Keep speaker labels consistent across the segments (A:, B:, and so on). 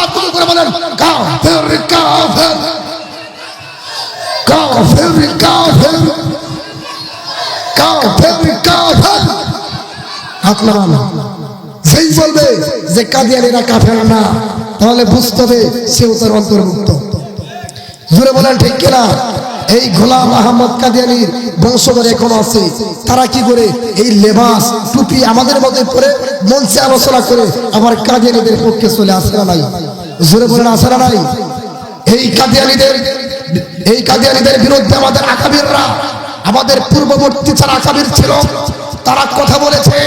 A: হাত করে বলেন কাফের কাফের কাফের কাফের কাফের কাফের হাত নামান যেই বলবে যে কাদিয়ানিরা কাফের না, তাহলে বুঝতে হবে সেও তার অন্তর্ভুক্ত। জুড়ে বলেন, ঠিক কিনা? এই গোলাম আহমদ কাদিয়ানির বংশধর এখন আছে। তারা কি করে এই লেবাস, টুপি আমাদের মধ্যে পরে মঞ্চে আলোচনা করে আবার কাদিয়ানিদের পক্ষে চলে আসে নাই? জুড়ে বলেন আসে না নাই এই কাদিয়ানিদের এই কাদিয়ানিদের বিরুদ্ধে আমাদের আকাবিররা, আমাদের পূর্ববর্তী যারা আকাবির ছিল, তারা কথা বলেছে,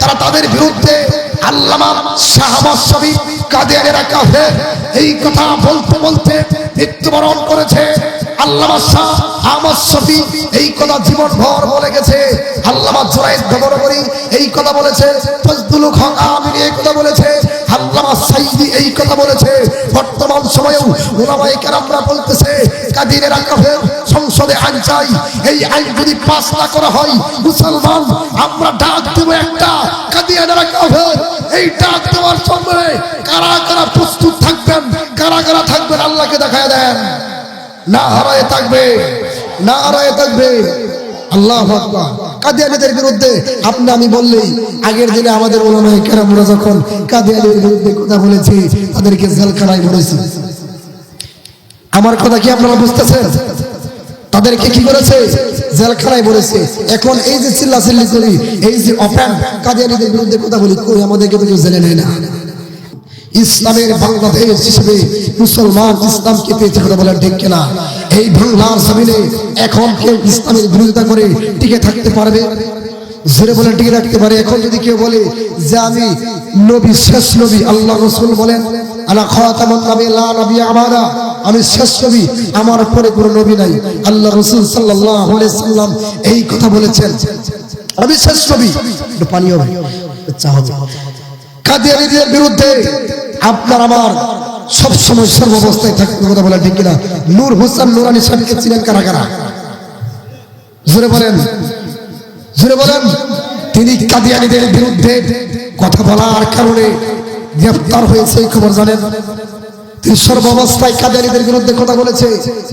A: তারা তাদের বিরুদ্ধে আল্লামা শাহবাজ শবি কাদিয়ানিরা কাফের, এই কথা বলতে বলতে মৃত্যুবরণ করেছে। আল্লামা শাহ আহমদ এই কথা জীবন ভর বলে গেছে। আল্লামা জোরাইদ গবরবরি এই কথা বলেছে, ফজলুল হক আমির এই কথা বলেছে। আল্লামা এই কথা বলেছে। বর্তমান সময়েও ওলামায়ে কেরামরা বলতেছে, কাদিরেরা কাফের সংসদে আইন চাই। এই আইন যদি পাস না করা হয়, মুসলমান, আমরা ডাক দেব একটা, কাদিয়ানেরা কাফের এই ডাক দেওয়ার সময় কারা কারা প্রস্তুত থাকবেন, কারা কারা থাকবেন আল্লাহকে দেখায় দেন। না হারায় থাকবে, না হারায় থাকবে। আল্লাহ আকবার। কাদিয়ানিদের বিরুদ্ধে, আপনি আমি বললেই, আগের দিনে আমাদের ওলামায়ে কেরামরা যখন কাদিয়ানিদের বিরুদ্ধে কথা বলেছে, তাদেরকে জেলখানায় আমার কথা কি আপনারা বুঝতেছেন? তাদেরকে কি করেছে? জেলখানায় বলেছে এখন এই যে চিল্লা করি, এই যে অপেন কাদিয়ানিদের বিরুদ্ধে কথা বলি, কই আমাদেরকে তো কেউ জেলে নেয় না। ইসলামের বাংলাদেশ হিসেবে মুসলমান ইসলামকে পেয়েছে কথা বলেন ঠিক কিনা? এই বাংলার জমিনে এখন কেউ ইসলামের বিরোধিতা করে টিকে থাকতে পারবে? জোরে বলে টিকে রাখতে পারে। এখন যদি কেউ বলে যে আমি নবী, শেষ নবী, আল্লাহ রসুল বলেন আমি শেষ নবী, আমার পরে কোনো নবী নাই। আল্লাহ রসুল সাল্লাম এই কথা বলেছেন। আমি শেষ নবী। একটু পানি হবে। বিরুদ্ধে আপনার আমার সব সময় সর্বাবস্থায় থাকতে কথা বলা ঠিক কিনা? নূর হোসেন নুরানি সাহেবকে ছিলেন কারা কারা? জোরে বলেন। জোরে বলেন। তিনি কাদিয়ানিদের বিরুদ্ধে কথা বলার কারণে গ্রেফতার হয়েছে, এই খবর জানেন? তিনি সর্বাবস্থায় কাদিয়ানিদের বিরুদ্ধে কথা বলেছে।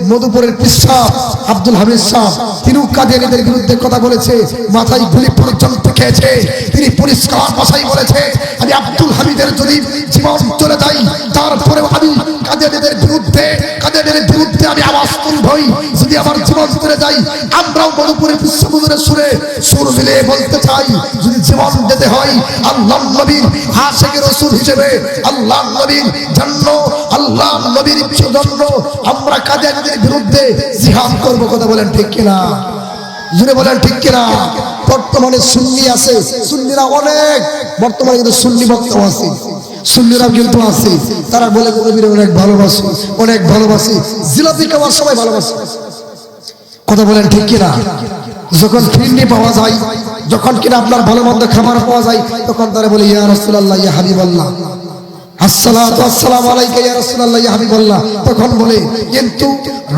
A: মধুপুরের পিসা আব্দুল হামিদ শাহ তিনিও কাদিয়ানিদের বিরুদ্ধে কথা বলেছে, মাথায় গুলি পর্যন্ত খেয়েছে। তিনি পরিষ্কার ভাষায় বলেছে, আমি আব্দুল হামিদের যদি জীবন চলে যাই তারপরেও আমি কাদিয়ানিদের বিরুদ্ধে কাদিয়ানিদের বিরুদ্ধে আমি আওয়াজ যদি আমার জীবন যাই আমরাও বিশ্বমধুরের সুরে সুর বলতে চাই, যদি জীবন যেতে হয়, আল্লাহ নবীর আশেখ রসুল হিসেবে, আল্লাহ নবীর জন্য, আল্লাহ নবীর জন্য আমরা বিরুদ্ধে জিহাদ করব, কথা বলেন ঠিক কিনা? জুড়ে বলেন ঠিক কিনা? বর্তমানে সুন্নি আছে, সুন্নিরা অনেক, বর্তমানে কিন্তু সুন্নি বক্তব্য আছে। সুন্নিরা কিন্তু আছে। তারা বলে, নবীর অনেক ভালোবাসি অনেক ভালোবাসি। জিলাপি খাওয়ার সবাই ভালোবাসে। কথা বলেন ঠিক কিনা? যখন ফিরনি পাওয়া যায়, যখন কিনা আপনার ভালো মন্দ খাবার পাওয়া যায়, তখন তারা বলে ইয়া রাসূলুল্লাহ, ইয়া হাবিবাল্লাহ। তখন বলে, কিন্তু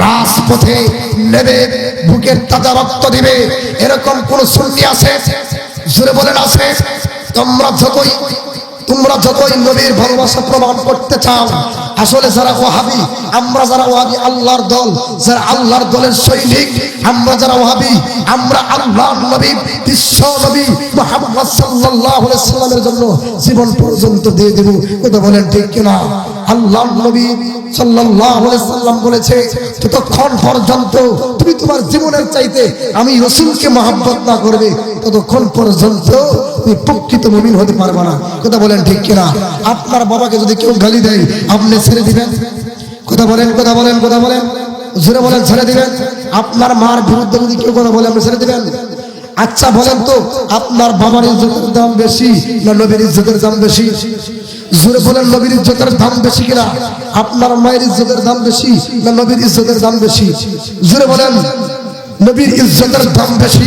A: রাজপথে নেবে, বুকের তাজা রক্ত দিবে, এরকম কোন সুন্নি আছে? জোরে বলেন, আছে। তোমরা যতই তোমরা যতই নবীর ভালোবাসা প্রমাণ করতে চাও আসলে যারা ওহাবি আমরা যারা ওহাবি আল্লাহর দল, যারা আল্লাহর দলের সৈনিক, আমরা যারা ওহাবি আমরা আল্লাহর নবী, বিশ্ব নবী মুহাম্মদ আলাইহি সাল্লামের জন্য জীবন পর্যন্ত দিয়ে দেব। কথা বলেন ঠিক কিনা? আল্লাহর নবী সাল্লাল্লাহু আলাইহি সাল্লাম বলেছে ততক্ষণ পর্যন্ত তুমি তোমার জীবনের চাইতে আমি রসুলকে মহাব্বত না করবে, ততক্ষণ পর্যন্ত তুমি প্রকৃত মুমিন হতে পারবে না। কথা বলেন ঠিক কিনা? আপনার বাবাকে যদি কেউ গালি দেয়, আপনি ছেড়ে দিবেন। কথা বলেন কথা বলেন কথা বলেন। জোরে বলেন, ছেড়ে দিবেন। আপনার মার বিরুদ্ধে যদি কেউ কথা বলে, আপনি ছেড়ে দিবেন? আচ্ছা বলেন তো, আপনার বাবার ইজ্জতের দাম বেশি না নবীর ইজ্জতের দাম বেশি? জোরে বলেন, নবীর ইজ্জতের দাম বেশি কিনা? আপনার মায়ের ইজ্জতের দাম বেশি না নবীর ইজ্জতের দাম বেশি? জোরে বলেন, নবীর ইজ্জতের দাম বেশি।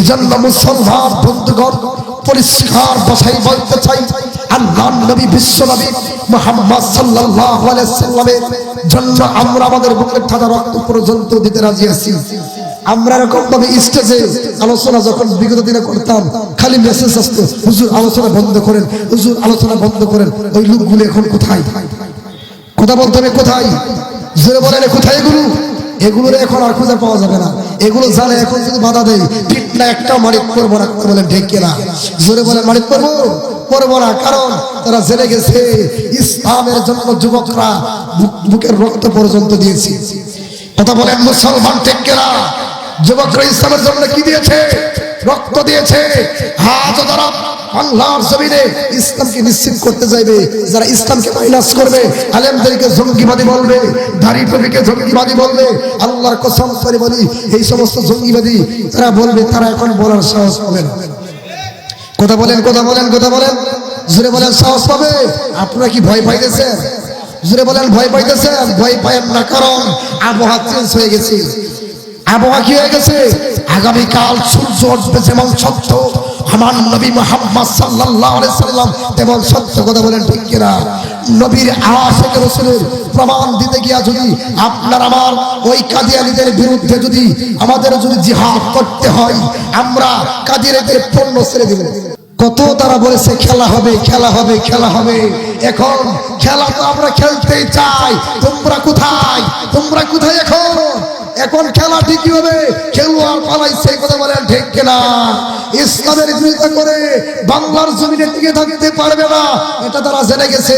A: এজন্য মুসলমান, বন্ধুগণ, পরিষ্কার ভাষায় বলতে চাই। আল্লাহ নবী বিশ্ব নবী মোহাম্মদ সাল্লাল্লাহু আলাইহি সাল্লামের জন্য আমরা আমাদের বুকের ঠাডা রক্ত পর্যন্ত দিতে রাজি আছি। আমরা এরকম ভাবে স্টেজে আলোচনা যখন বিগত দিনে করতাম, খালি মেসেজ আসতো, হুজুর, আলোচনা বন্ধ করেন, হুজুর, আলোচনা বন্ধ করেন, ওই লোকগুলো এখন কোথায়? কথা বলতে হবে, কোথায়? জোরে বলেন, কোথায় এগুলো? এগুলোর এখন আর খুঁজে পাওয়া যাবে না। এগুলো জানে এখন যদি বাধা দেয় ঠিক না একটা মারিক করব না বলেন, ঠিক কিনা? জোরে বলেন মারিক করব? করব না, কারণ তারা জেনে গেছে। ইসলামের জন্য যুবকরা বুকের রক্ত পর্যন্ত দিয়েছে। কথা বলেন মুসলমান কিনা? যুবকরা ইসলামের জন্য কি দিয়েছে? রক্ত দিয়েছে। হাত দ্বারা বাংলার জমিনে ইসলামকে নিশ্চিত করতে যারা ইসলামকে মাইনাস করবে, আলেমদেরকে জঙ্গিবাদী বলবে, দাড়ি টবিকে জঙ্গিবাদী বলবে, আল্লাহর কসম করে বলি, এই সমস্ত জঙ্গিবাদী তারা বলবে, তারা এখন বলার সাহস পাবে না। কথা বলেন কথা বলেন কথা বলেন। জুড়ে বলেন, সাহস পাবে? আপনারা কি ভয় পাইতেছেন? জুড়ে বলেন, ভয় পাইতেছেন? ভয় পাই না, কারণ আবহাওয়া চেঞ্জ হয়ে গেছে। আবহাওয়া কি হয়ে গেছে? আগামীকাল সূর্য উঠবে যেমন সত্য। আমার নবী মোহাম্মদ আলাইহি সাল্লাম তেমন সত্য কথা বলেন ঠিক কিনা? নবীর আশিক রাসূলের প্রমাণ দিতে গিয়া যদি আপনার আমার ওই কাদিয়ানীদের বিরুদ্ধে যদি আমাদের যদি জিহাদ করতে হয়, আমরা কাদিয়ানীদের পণ্য ছেড়ে দেব। কত তারা বলেছে, খেলা হবে খেলা হবে খেলা হবে। এখন খেলা তো আমরা খেলতেই চাই। তোমরা কোথায়? তোমরা কোথায় এখন? খেলা ঠিকই হবে। খেলোয়াড় পালাইছে কথা বলেন ঠিক কিনা? ইসলামের বিরোধিতা করে বাংলার জমিনে টিকে থাকতে পারবে না, এটা তারা জেনে গেছে।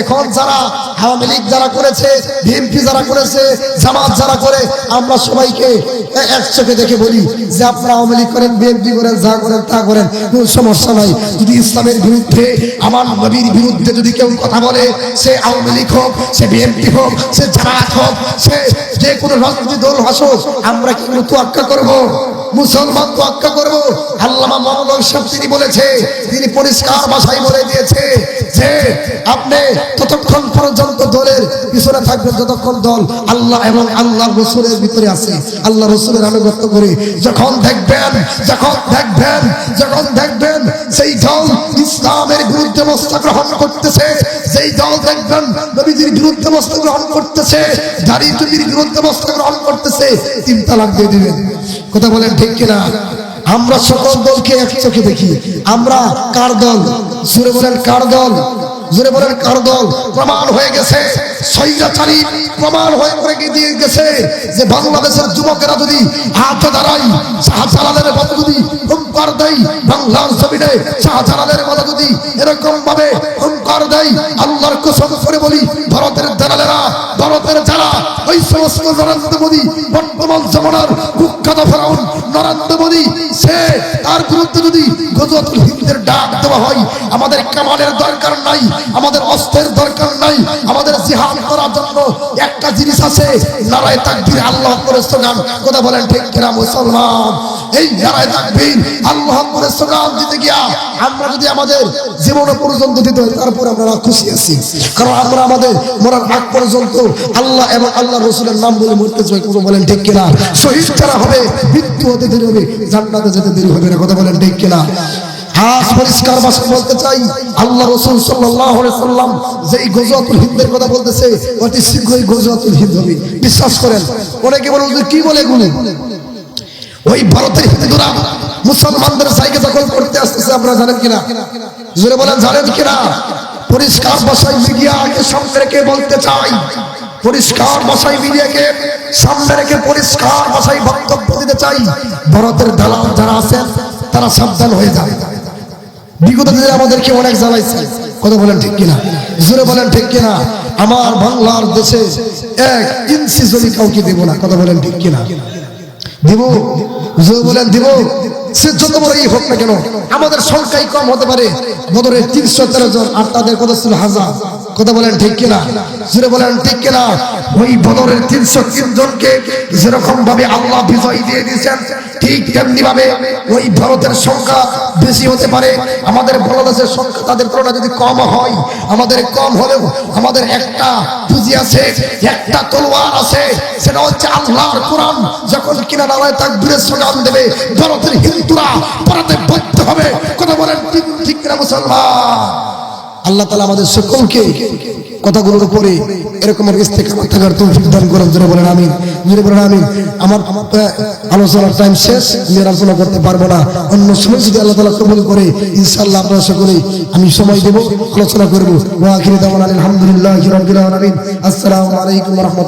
A: এখন যারা আওয়ামী লীগ যারা করেছে, বিএনপি যারা করেছে, জামাত যারা করে, আমরা সবাইকে এক চোখে দেখে বলি যে আপনারা আওয়ামী লীগ করেন, বিএনপি করেন, যা করেন, তা করেন, কোনো সমস্যা নাই। যদি ইসলামের বিরুদ্ধে, আমার নবীর বিরুদ্ধে যদি কেউ কথা বলে, সে আওয়ামী লীগ হোক, সে বিএনপি হোক, সে জামাত হোক, সে যে কোনো রাজনৈতিক দল হাসুক আমরা কি কোনো তোয়াক্কা করব। মুসলমান তোয়াক্কা করব। আল্লামা মোহাম্মদ সাহেব তিনি বলেছে, তিনি পরিষ্কার ভাষায় বলে দিয়েছে যে, আপনি ততক্ষণ পর্যন্ত দলের পিছনে থাকবেন, যতক্ষণ দল আল্লাহ এবং আল্লাহ রসুলের ভিতরে আছে। আল্লাহ রসুলের আনুগত্য করে যখন দেখবেন যখন দেখবেন যখন দেখবেন, সেই দল ইসলামের বিরুদ্ধে মস্তা গ্রহণ করতেছে সেই দল দেখবেন নবীজির বিরুদ্ধে মস্তা গ্রহণ করতেছে, দাড়ি টুপির বিরুদ্ধে মস্তা গ্রহণ করতেছে, তিন তালাক দিয়ে দিবেন। কথা বলেন ঠিক কিনা? আমরা সকল দলকে এক চোখে দেখি। আমরা কার দল? সুরে বলেন কার দল? জোরে বলেন কার দল? প্রমাণ হয়ে গেছে। সৈরাচারী প্রমাণ হয়ে গিয়ে দিয়ে গেছে যে বাংলাদেশের যুবকেরা যদি হাত দাঁড়াই শাহজালালের মতো যদি হুঙ্কার দেয়, বাংলার জমিনে শাহজালালের মতো যদি এরকম কসম করে বলি, ভারতের দালালেরা, ভারতের যারা ওই সমস্ত নরেন্দ্র মোদী, বর্তমান জমানার কুখ্যাত ফেরাউন নরেন্দ্র মোদী, সে তার বিরুদ্ধে যদি গজওয়াতুল হিন্দুদের ডাক দেওয়া হয়, আমাদের কামানের দরকার নাই, আমাদের অস্ত্রের জিনিস আছে। নারায় তাকবীর আল্লাহ করে স্লোগান কথা বলেন ঠিক কিনা মুসলমান? এই নারায় তাকবীর আল্লাহ করে স্লোগান দিতে গিয়া আমরা যদি আমাদের জীবন পর্যন্ত দিতে হয়, তারপর আমরা খুশি আছি। কারণ আমরা আমাদের মরার আগ পর্যন্ত আল্লাহ এবং আল্লাহ রসুলের নাম বলে মরতে চাই, কথা বলেন ঠিক কিনা? শহীদ যারা হবে, মৃত্যু হতে দেরি হবে, জান্নাতে যেতে দেরি হবে না, কথা বলেন ঠিক কিনা? আজ পরিষ্কার ভাষা বলতে চাই, আল্লাহ রসুল সাল্লাম যে এই গজওয়াতুল হিন্দের কথা বলতেছে, অতি শীঘ্রই গজওয়াতুল হিন্দ হবে। বিশ্বাস করেন, অনেকে বলেন যে কি বলে এগুলো? ওই ভারতের হিন্দুরা মুসলমানদের জায়গা দখল করতে আসতেছে, আপনারা জানেন কিনা? জোরে বলেন, জানেন কিনা? পরিষ্কার ভাষায় মিডিয়াকে সামনে রেখে বলতে চাই, পরিষ্কার ভাষায় মিডিয়াকে সামনে রেখে পরিষ্কার ভাষায় বক্তব্য দিতে চাই। ভারতের দালাল যারা আছেন, তারা সাবধান হয়ে যাবে বিগত দিনে আমাদেরকে অনেক জ্বালাইছে। কথা বলেন ঠিক কিনা? জোরে বলেন ঠিক কিনা? আমার বাংলার দেশে এক ইঞ্চি জমি কাউকে দেব না। কথা বলেন ঠিক কিনা? দিব? জোরে বলেন দিব? সে যত বড়ই হোক না কেন, আমাদের সংখ্যাই কম হতে পারে। বদরের তিনশো তেরো জন, আর তাদের কথা ছিল হাজার। কথা বলেন ঠিক কিনা? জোরে বলেন ঠিক কিনা? ওই বদরের তিনশো তিন জনকে যেরকম ভাবে আল্লাহ বিজয় দিয়ে দিয়েছেন ঠিক তেমনি ভাবে ওই ভারতের সংখ্যা বেশি হতে পারে। আমাদের বাংলাদেশের সংখ্যা তাদের তুলনায় যদি কম হয়, আমাদের কম হলেও আমাদের একটা পুঁজি আছে, একটা তলোয়ার আছে, সেটা হচ্ছে আল্লাহর কোরআন। যখন কিনা নালায় তাকবীরের স্লোগান দেবে ভারতের হিন্দুরা পড়াতে বাধ্য হবে। কথা বলেন, ঠিক কিনা মুসলমান? আল্লাহ তালা আমাদের সকলকে কথাগুলোর উপরে এরকম ইস্তেকামত থাকার তৌফিক দান বলেন বলেন আমার আলোচনার টাইম শেষ, আমি আলোচনা করতে পারব না। অন্য সময় যদি আল্লাহ তালা কবুল করে, ইনশাআল্লাহ আপনারা আমি সময় দেব, আলোচনা করব। আলহামদুলিল্লাহি আসসালামু আলাইকুম